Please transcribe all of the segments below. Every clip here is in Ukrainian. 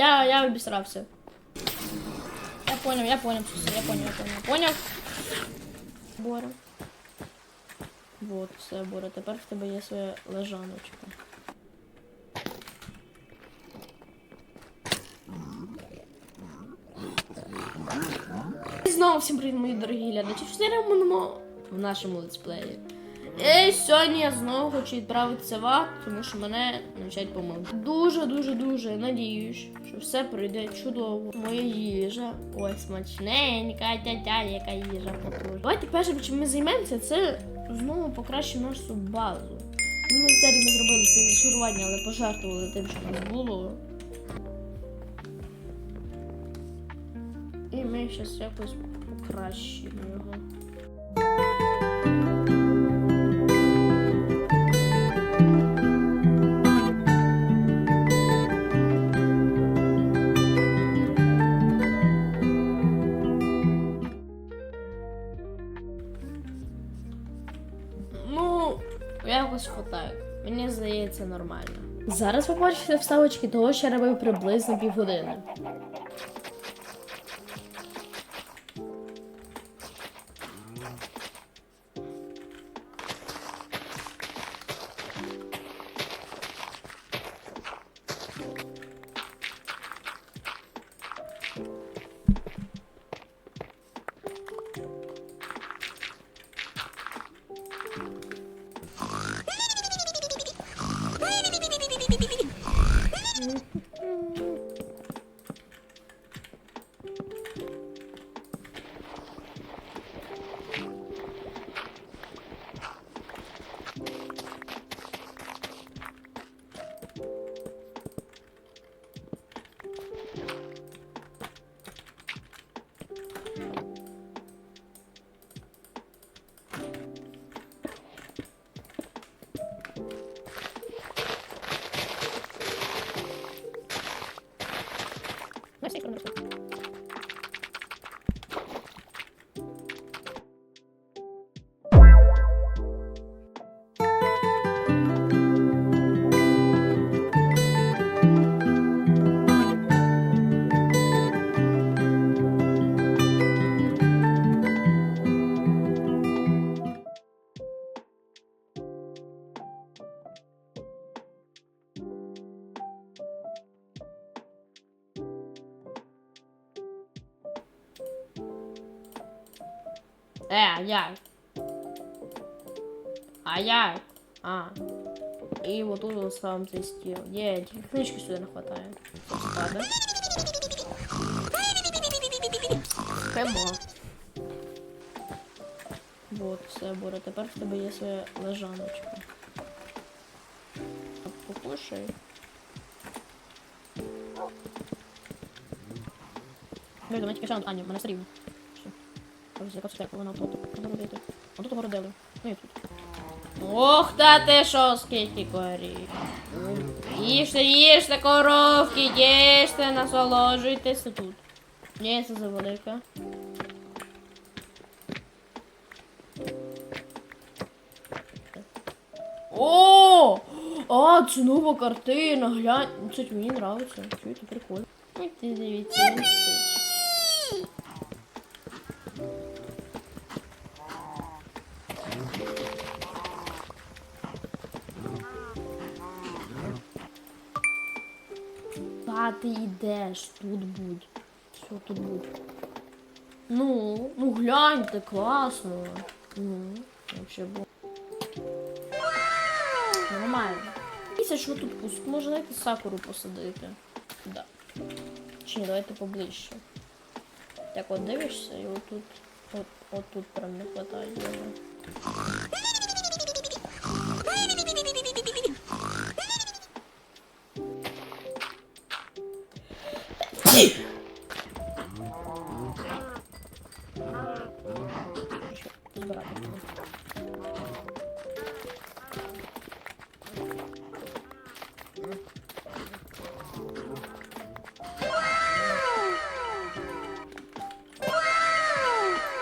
я, я обісрався. Я понял, я понял, все, я понял, я понял, я понял. Боря. Вот, все, Боря, тепер в тебе є своя лежаночка. Знову всім привіт, мої дорогі глядачі. Що ми в нашому летсплеї. І сьогодні я знову хочу відправитися в ад, тому що мене навчать помилки. Дуже, дуже, дуже надіюсь, що все пройде чудово. Моя їжа. Ой, смачненька, тя-тя, яка їжа потужна. Давайте першим, чим ми займемося, це знову покращимо нашу базу. Ну, на серії ми зробили це зашурування, але пожертвували тим, що в нас було. І ми зараз якось покращимо нормально. Зараз ви бачите вставочки того, що я робив приблизно півгодини. Е, а як? А як? А. І вот тут вот ставим цей стіл. Є, тільки книжки сюди не хватає. Спада. Хемо. Вот, все, Боря, тепер в тебе є своя лежаночка. Покушай. Вийду, мене тільки ще... А, ні, в мене все рівно. Все. Ось яка цукерка, вона тут городити. Отут городили. Ну і тут. Ох, та ти що, скільки корів. Їжте, їжте, коровки, їжте, насолоджуйтеся тут. Ні, це завелика. О! А, це нова картина, глянь. Ну, Кстати, мені нравится. Чуєте, прикольно. Ти дивіться, він Та ти йдеш, тут будь. Все тут будь. Ну, ну гляньте, класно. Ну, вообще було. Нормально. Дивіться, що тут пуст. Може навіть сакуру посадити. Да. Чи ні, давайте поближче. Так от дивишся і отут. От, от тут прям не хватає. aqui!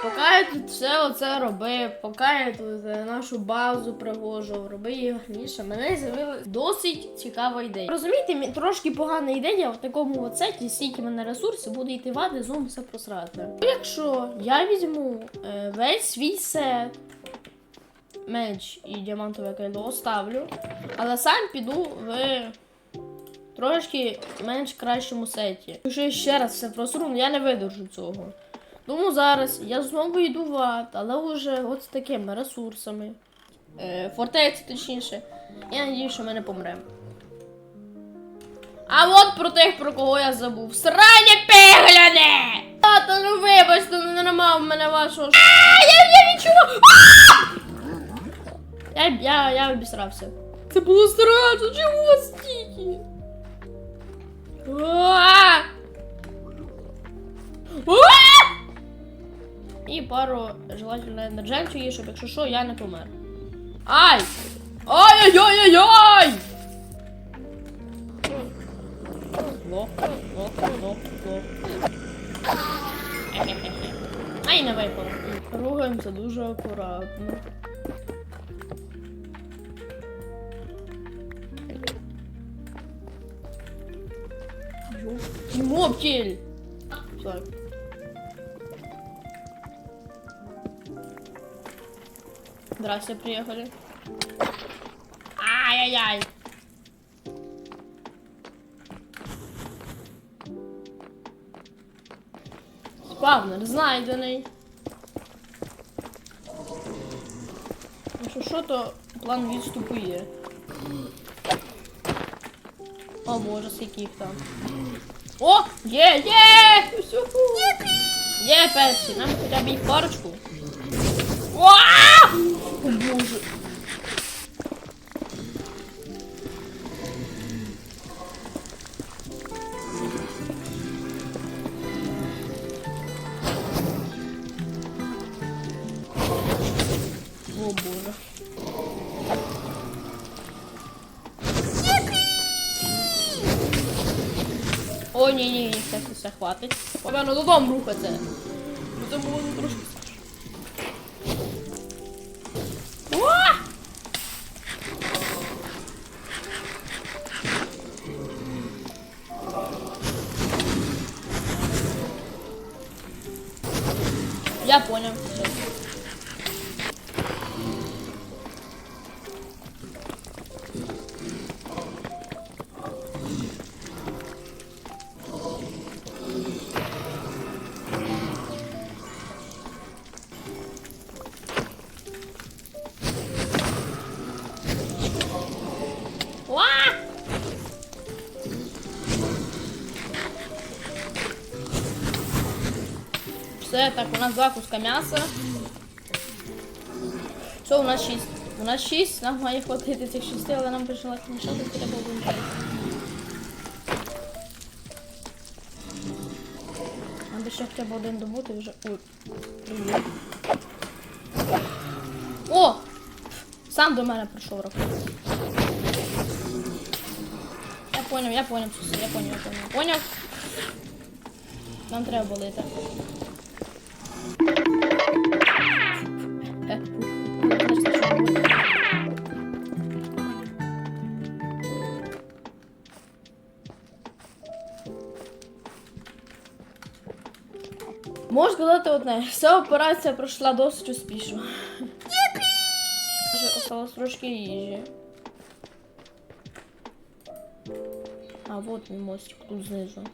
Поки я тут все оце робив, поки я тут е, нашу базу привожу, робив її гарніше, мене з'явилася досить цікава ідея. Розумієте, мі- трошки погана ідея в такому от сеті, стільки мене ресурсів, буде йти вади, зум все просрати. Якщо я візьму е, весь свій сет, меч і діамантове кайло оставлю, але сам піду в трошки менш кращому сеті. Якщо я ще раз все просру, я не видержу цього. Тому зараз я знову йду в ад, але вже от з такими ресурсами. Е, фортеці, точніше. Я надію, що ми не помремо. А от про тих, про кого я забув. Срані пегляне! Тата, ну вибачте, ну нема в мене вашого. ш- я, я відчував! Я, я, я обісрався. Це було страшно, вас стільки? Пару желательно енердженцію, щоб якщо що, я не помер. Ай! Ай-яй-яй-яй-яй! Лох, лох, лох, лох. Ай, не випало. Рухаємося дуже акуратно. Моптель! Так. Здрасте, приехали. Ай-яй-яй. Спавнер знайдений. Якщо що, то план відступу є. О боже, скільки їх там. О! Є, є! Є перші, нам хоча б їх парочку. О! О боже. О боже. О, ні, ні, все, все хватить. Погано додому рухаться. Бо ну, трошки Все, так, у нас два куска м'яса. Що, у нас шість? У нас шість, нам має хватити цих шести, але нам прийшла мішати треба один. Надо ще хоча б один добути вже. Ой. О! Сам до мене прийшов рахунок. Я понял, я понял, я понял, я понял. Понял? Нам треба болити. Можу сказати одне, вся операція пройшла досить успішно. Вже осталось трошки їжі. А, вот мостик тут знизу.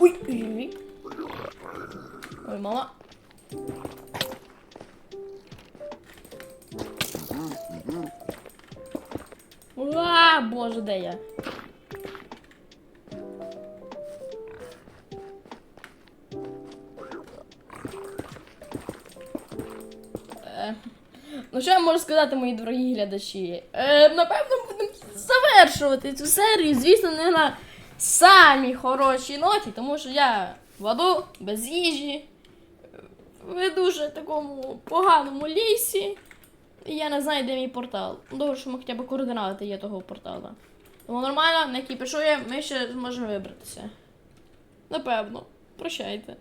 Ой, ой, ой. Ой, мама. Уа, боже, що я можу сказати, мої дорогі глядачі? Е, напевно, будемо завершувати цю серію, звісно, не на самій хорошій ноті, тому що я в аду, без їжі, в дуже такому поганому лісі. І я не знаю, де мій портал. Добре, що ми хоча б координати є того портала. Тому нормально, на який пішує, ми ще зможемо вибратися. Напевно. Прощайте.